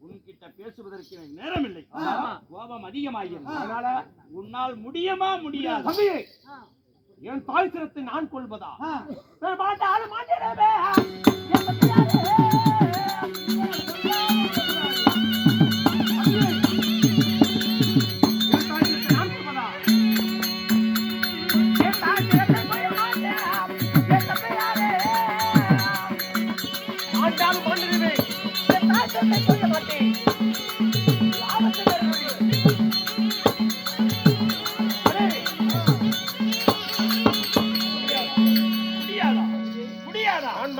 உன்கிட்ட பேசுவதற்கு நேரம் இல்லை கோபம் அதிகமாகிறது அதனால உன்னால் முடியுமா முடியாது? என் தாய் சிரத்தை நான் கொள்வதா நான் மாட்டாலும் நான்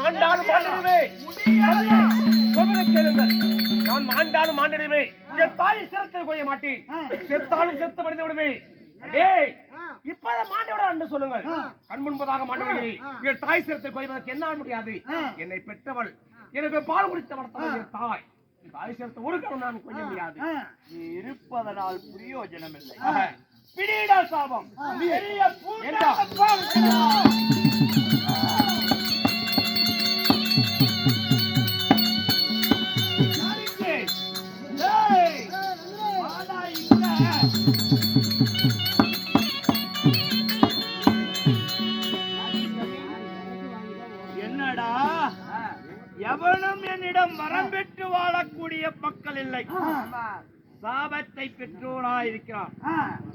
மாண்டாலும் என் தாய் சிரத்தில் கொய்ய மாட்டேன். செத்தாலும் செத்து மடிந்து விடுவேன். டேய் இப்பதான் மாண்டோட என்று சொல்லுங்கள். கண் முன்பதாக மாண்டவர்களே என் தாய் சிரத்தை கொய்வதற்கு என்னால் முடியாது. என்னை பெற்றவள். எனக்கு பால் என் தாய். தாய் சிரத்தை ஒரு கணம் நான் கொய்ய முடியாது. நீ இருப்பதனால் பிரயோஜனம் இல்லை பிடிடா சாபம். பெரிய ஏண்டா? பூண்டாக மக்கள் இல்லை. சாபத்தை பெற்றோராய் இருக்கிறான்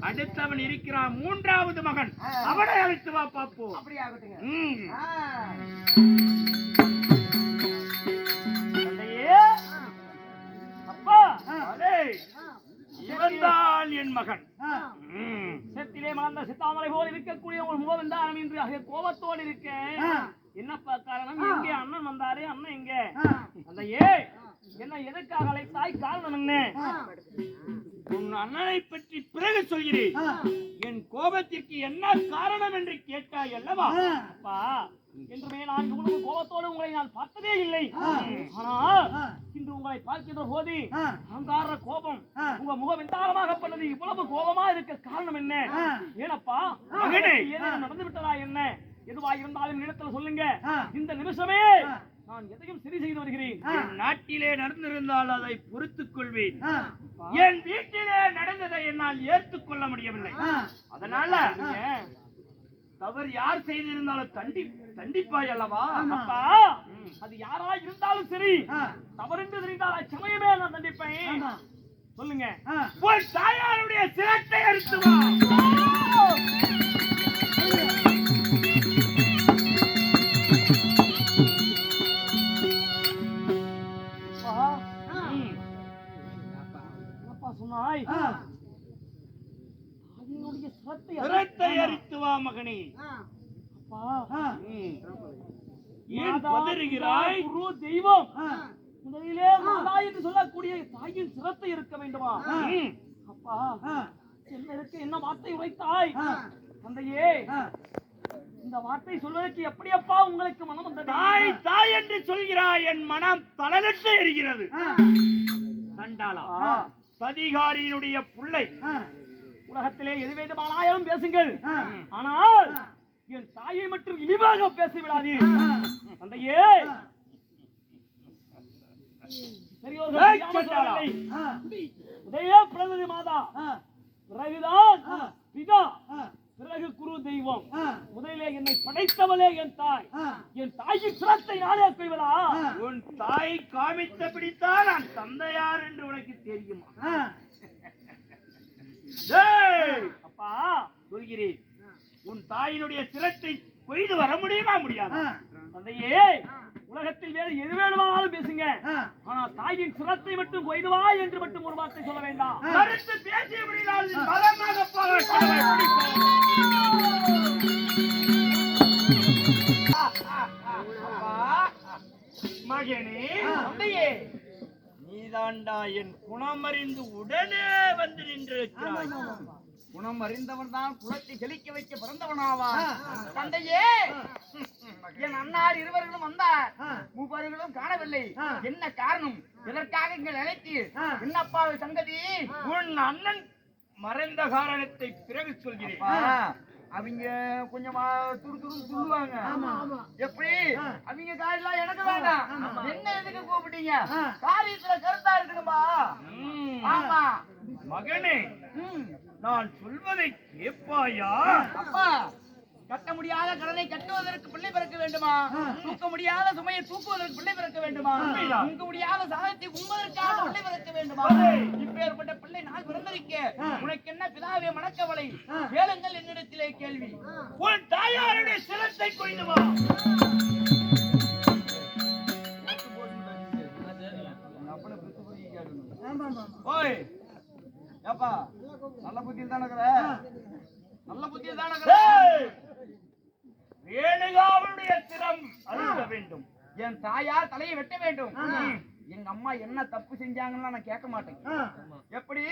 அடுத்தவன் இருக்கிறான். மூன்றாவது மகன். அவனை அழைத்து வா பாப்போம் அப்பா. இவன்தான் என் மகன். சித்திலே மலர்ந்த சித்தாமரை போல் இருக்கக்கூடிய உங்கள் முகம் தான் அக கோபத்தோடு இருக்கேன். என்னப்பா காரணம்? எங்கே அண்ணன் வந்தாரு. அண்ணன் எங்க அந்த ஏ என்ன எதுக்காக அழைத்தாய்? காரணம் என்ன? உன் அண்ணனை பற்றி பிறகு சொல்கிறேன். என் கோபத்திற்கு என்ன காரணம் என்று கேட்டாய் அல்லவா? அப்பா என்றுமே நான் இவ்வளவு கோபத்தோடு உங்களை நான் பார்த்ததே இல்லை. ஆனால் இன்று உங்களை பார்க்கின்ற போது அங்கார கோபம் உங்க முகம் விந்தாரமாக பண்ணது இவ்வளவு கோபமா இருக்க காரணம் என்ன? ஏனப்பா நடந்து விட்டதா என்ன? எதுவா இருந்தாலும் இடத்துல சொல்லுங்க இந்த நிமிஷமே நான் எதையும் சரி செய்து வருகிறேன். நாட்டிலே நடந்திருந்தால் அதை பொறுத்துக் கொள்வேன். என் வீட்டிலே நடந்ததை என்னால் ஏற்றுக் கொள்ள முடியவில்லை. அதனால? தவறு யார் செய்திருந்தாலும் தண்டி தண்டிப்பாய் அல்லவா? அப்பா அது யாரா இருந்தாலும் சரி. தவறுண்டு தெரிந்தால் அச்சமயமே நான் தண்டிப்பேன். சொல்லுங்க. தாயாருடைய சிரத்தை அறுத்து சொன்னாய்? அதனுடைய சிரத்தை சிரத்தை அறுத்து வா மகனே. அப்பா. ஏன் பதறுகிறாய்? பிதா, குரு தெய்வம். முதலிலே மாதா என்று சொல்லக்கூடிய தாயின் சிரத்தை இருக்க வேண்டுமா. அப்பா என்ன இருக்க என்ன வார்த்தை உரைத்தாய்? தந்தையே இந்த வார்த்தை சொல்வதற்கு எப்படி அப்பா உங்களுக்கு மனம் வந்தது? தாய் தாய் என்று சொல்கிறாய் என் மனம் தளலிட்டு எரிகிறது. கண்டாளா. சதிகாரியினுடைய புள்ளை. உலகத்திலே எது வேண்டுமானாலும் பேசுங்கள். ஆனால் என் தாயை மட்டும் இழிவாக பேசி விடாதீர் தந்தையே. உதய பிரகதி மாதா. பிறகுதான் பிதா. பிறகு குரு தெய்வம். முதலிலே என்னை படைத்தவளே என் தாய். என் தாயின் சிரத்தை நானே கொய்வதா உன் தாய் காமித்தபடித்தான் நான் தந்தையார் என்று உனக்கு தெரியுமா? அப்பா சொல்கிறேன். உன் தாயினுடைய சிரத்தை கொய்து வர முடியுமா முடியாது? தந்தையே உலகத்தில் வேறு எது வேணுமானாலும் பேசுங்க. ஆனா தாயின் சிரத்தை மட்டும் கொய்துவா என்று மட்டும் ஒரு வார்த்தை சொல்ல வேண்டாம். பேசிய முடியாது நீதாண்டா என் குணமறிந்து உடனே வந்து நின்றிருக்கிறாய். குணம் அறிந்தவன் தான் குலத்தை செழிக்க வைக்க பிறந்தவனாவான் தந்தையே என் அண்ணார் இருவர்களும் வந்தார். மூவர்களும் காணவில்லை. என்ன காரணம்? எதற்காக இங்கே நிலைத்து என்னப்பா சங்கதி? உன் அண்ணன் மறைந்த காரணத்தை பிறகு சொல்கிறேன். அவங்க கொஞ்சம் துரு துரு துள்ளுவாங்க எப்படி? அவங்க காரியெல்லாம் எனக்கு வேண்டாம். என்ன எதுக்கு கூப்பிட்டீங்க? காரியத்துல கருத்தா இருக்கணுமா? ஆமா. மகனே. நான் சொல்வதை கேட்பாயா? அப்பா கட்ட முடியாத கடனை கட்டுவதற்கு பிள்ளை பிறக்க வேண்டுமா? தூக்க முடியாத சுமையை தூக்குவதற்கு பிள்ளை பிறக்க வேண்டுமா? உங்க முடியாத சாதத்தை உண்பதற்காக பிள்ளை பிறக்க வேண்டுமா? இப்பேற்பட்ட பிள்ளை நான் பிறந்திருக்க உனக்கு என்ன பிதாவே மணக்கவலை கேளுங்கள் என்னிடத்திலே கேள்வி. உன் தாயாருடைய சிரத்தை கொய்து வா. ஓய் ஏப்பா நல்ல புத்தியில் தானே இருக்கிற? நல்ல புத்தியில் தானே ஏய்! ரேணுகாவுடைய சிரம் வேண்டும். என் தாயார் தலையை வெட்ட வேண்டும். எங்க அம்மா என்ன தப்பு செஞ்சாங்கன்னு நான் கேட்க மாட்டேன். எப்படி?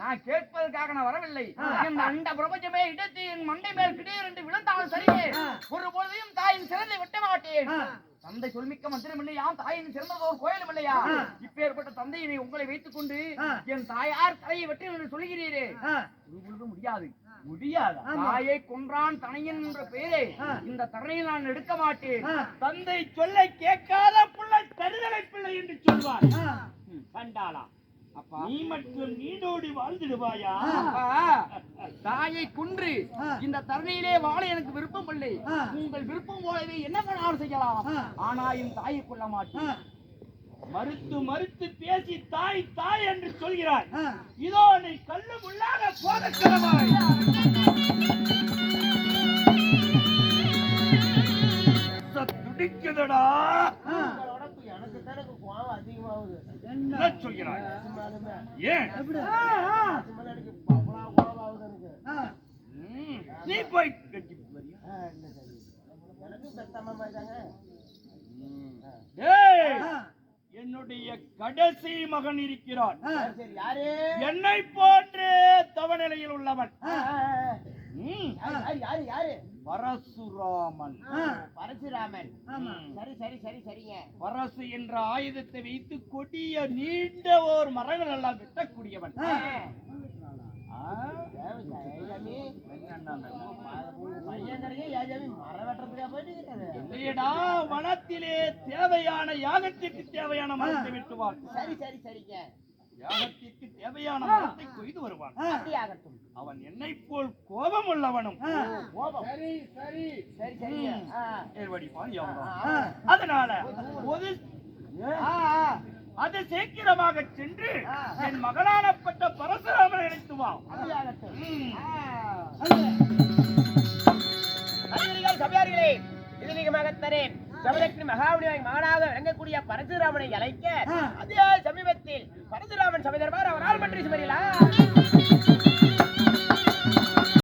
நான் கேட்பதற்காக நான் வரவில்லை. இந்த அண்ட பிரபஞ்சமே இடத்து என் மண்டை மேல் திடீரென்று விழுந்தாலும் சரியே. ஒரு பொழுதையும் தாயின் சிறந்தை வெட்ட மாட்டேன். தந்தை சொல்மிக்க மந்திரம் இல்லையா தாயின் சிறந்தது கோயிலும் இல்லையா? இப்பேற்பட்ட தந்தையினை உங்களை வைத்துக் கொண்டு என் தாயார் தலையை வெட்டு என்று சொல்கிறீரே. ஒரு பொழுதும் முடியாது. முடியாதா? தாயை கொன்றான் தனையன் என்ற பெயரை. இந்த தரையில் நான் எடுக்க மாட்டேன். தந்தை சொல்லை கேட்காத பிள்ளை தருதலை பிள்ளை என்று சொல்வார். கண்டாளா? அப்பா. நீ மட்டும் நீடோடி வாழ்ந்துடுவாயா? தாயை குன்று இந்த தருணையிலே வாழ எனக்கு விருப்பம் இல்லை உங்கள் விருப்பம் போலவே என்ன வேணாலும் செய்யலாம். ஆனா என் தாயை கொள்ள மாட்டேன். மறுத்து மறுத்து பேசி தாய் தாய் என்று சொல்கிறாய். இதோ நீ கல்லு முள்ளாக போக கிளவாய் துடிக்குதடா. என்ன? சொல்கிறாய்? ஏன்? நீ போய் கட்டி என்னுடைய கடைசி மகன் இருக்கிறான். என்னை போன்று தவநிலையில் உள்ளவன். ம், பரசுராமன். பரசுராமன். ம். சரி சரி சரி சரிங்க. பரசு என்ற ஆயுதத்தை வைத்து கொடிய நீண்ட ஓர் மரங்கள் எல்லாம் வெட்டக்கூடியவன். இல்லையடா வனத்திலே தேவையான யாகத்திற்கு தேவையான மரத்தை வெட்டுவான். சரி சரி சரிங்க. யாகத்திற்கு தேவையான மரத்தை கொய்து வருவான். அவன் என்னை போல் கோபம் உள்ளவனும் கோபம். சரி சரி. சரி சரிங்க. ஆ, ஏர்வடிப்பான். அதனால ஆ. அது சீக்கிரமாக சென்று என் மகளானப்பட்ட பரசுராமனை அழைத்து சபலக்ஷ்மி மகாவுடைய மகனாக விளங்கக்கூடிய பரசுராமனை அழைக்க அதே சமீபத்தில் பரசுராமன் சபை தர்பார் அவரால் மன்றி சுமரிலா